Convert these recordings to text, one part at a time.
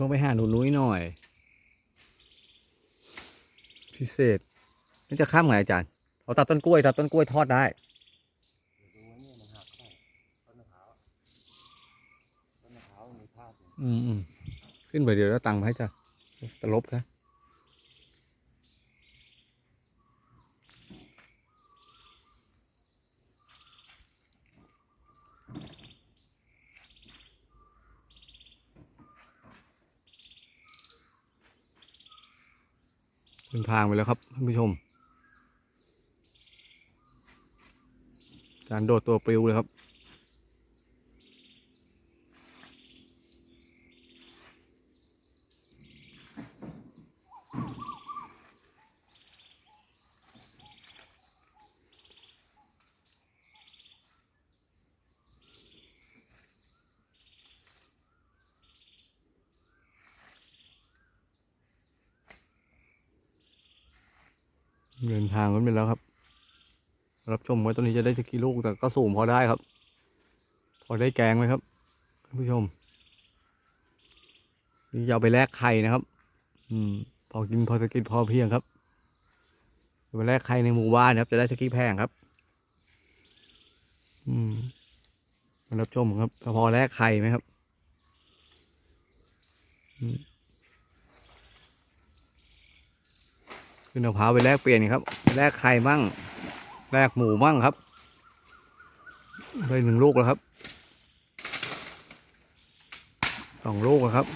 ต้องไปหาหนูนุ้ยหน่อย พิเศษนี่จะข้ามไงอาจารย์เอาตัดต้นกล้วยตัดต้นกล้วยทอดได้อืมอืมขึ้นไปเดี๋ยวแล้วตังค์มาให้จ้ะจะลบน เป็นทางไปแล้วครับท่านผู้ชม การโดดตัวปลิวเลยครับ เดินทางกันไปแล้วครับ รับชมไว่าตอนนี้จะได้สักกี่ลูกแต่ก็สูงพอได้ครับ พอได้แกงไหมครับท่านผู้ชมนี่จะเอาไปแลกไข่นะครับ อืม พอกินพอสกินพอเพียงครับไปแลกไข่ในหมู่บ้านครับ จะได้สักกี่แพงครับ อืมมารับชมครับพอแลกไข่ไหมครับ อืม ขึ้นมะพร้าวไปแลกเปลี่ยนครับแลกไข่มั่งแลกหมูมั่งครับได้หนึ่งลูกแล้วครับสองลูกแล้วครับ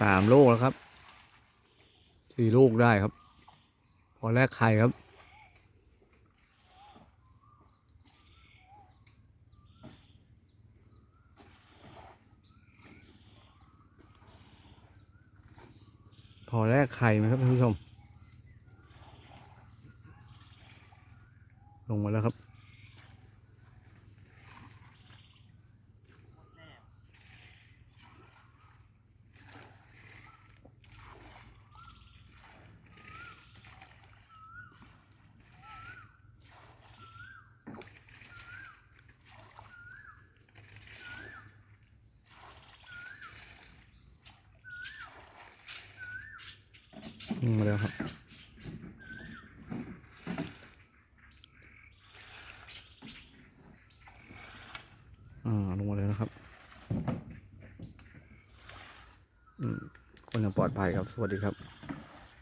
สามลูกแล้วครับสี่ลูกได้ครับ พอแรกไข่ครับ พอแรกไข่ไหมครับท่านผู้ชม ลงมาแล้วครับ มาแล้วครับอ่าลงมาแล้วนะครับอืมคนยังปลอดภัยครับ สวัสดีครับ